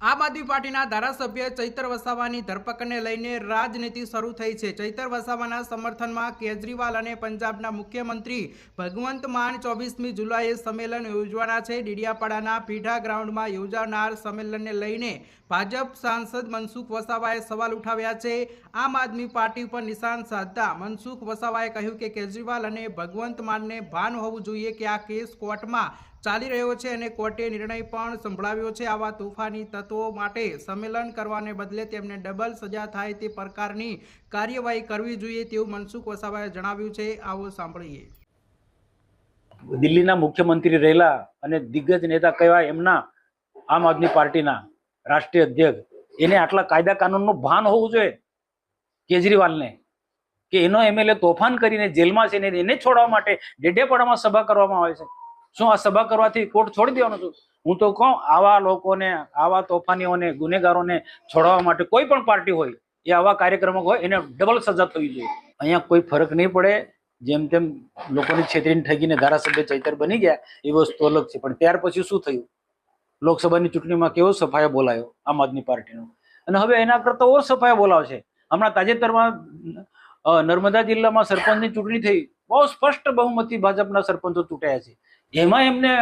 આમ આદમી પાર્ટીના ધારાસભ્ય ચૈતર વસાવાની ધરપકડને લઈને રાજનીતિ શરૂ થઈ છે. ચૈતર વસાવાના સમર્થનમાં કેજરીવાલ અને પંજાબના મુખ્યમંત્રી ભગવંત માન ચોવીસમી જુલાઈએ સંમેલન યોજવાના છે. ડીડિયાપાડાના પીઢા ગ્રાઉન્ડમાં યોજાનાર સંમેલનને લઈને ભાજપ સાંસદ મનસુખ વસાવાએ સવાલ ઉઠાવ્યા છે. આમ આદમી પાર્ટી પર નિશાન સાધતા મનસુખ વસાવાએ કહ્યું કે કેજરીવાલ અને ભગવંત માનને ભાન હોવું જોઈએ કે આ કેસ કોર્ટમાં ચાલી રહ્યો છે અને કોર્ટે નિર્ણય પણ સંભળાવ્યો છે. આવા તોફાની તત્વો માટે સંમેલન કરવાને બદલે તેમને ડબલ સજા થાય તે પ્રકારની કાર્યવાહી કરવી જોઈએ તેવું મનસુખ વસાવાએ જણાવ્યું છે. આવો સાંભળીએ. દિલ્હીના મુખ્યમંત્રી રહેલા અને દિગ્ગજ નેતા કહેવાય એમના આમ આદમી પાર્ટીના રાષ્ટ્રીય અધ્યક્ષ. એને આટલા કાયદા કાનૂનનું ભાન હોવું જોઈએ કેજરીવાલને કે એનો એમએલએ તોફાન કરીને જેલમાં છે ને એને છોડવા માટે ડેડેપાડામાં સભા કરવામાં આવે છે. શું આ સભા કરવાથી કોર્ટ છોડી દેવાનો છું? હું તો કહું, આવા લોકોને, આવા તોફાનીઓને, ગુનેગારોને છોડવા માટે કોઈ પણ પાર્ટી હોય, એ આવા કાર્યક્રમો હોય, એને ડબલ સજા થવી જોઈએ. અહીંયા કોઈ ફરક નહીં પડે. જેમ તેમ લોકોની છેતરીને ઠગીને ધારાસભ્ય ચૈતર બની ગયા, એ વસ્તુ અલગ છે. પણ ત્યાર પછી શું થયું? લોકસભાની ચૂંટણીમાં કેવો સફાયો બોલાયો આમ આદમી પાર્ટીનો? અને હવે એના કરતા ઓર સફાયો બોલાવશે. હમણાં તાજેતરમાં નર્મદા જિલ્લામાં સરપંચની ચૂંટણી થઈ. બહુ સ્પષ્ટ બહુમતી ભાજપના સરપંચો ચૂંટાયા છે. એમાં એમને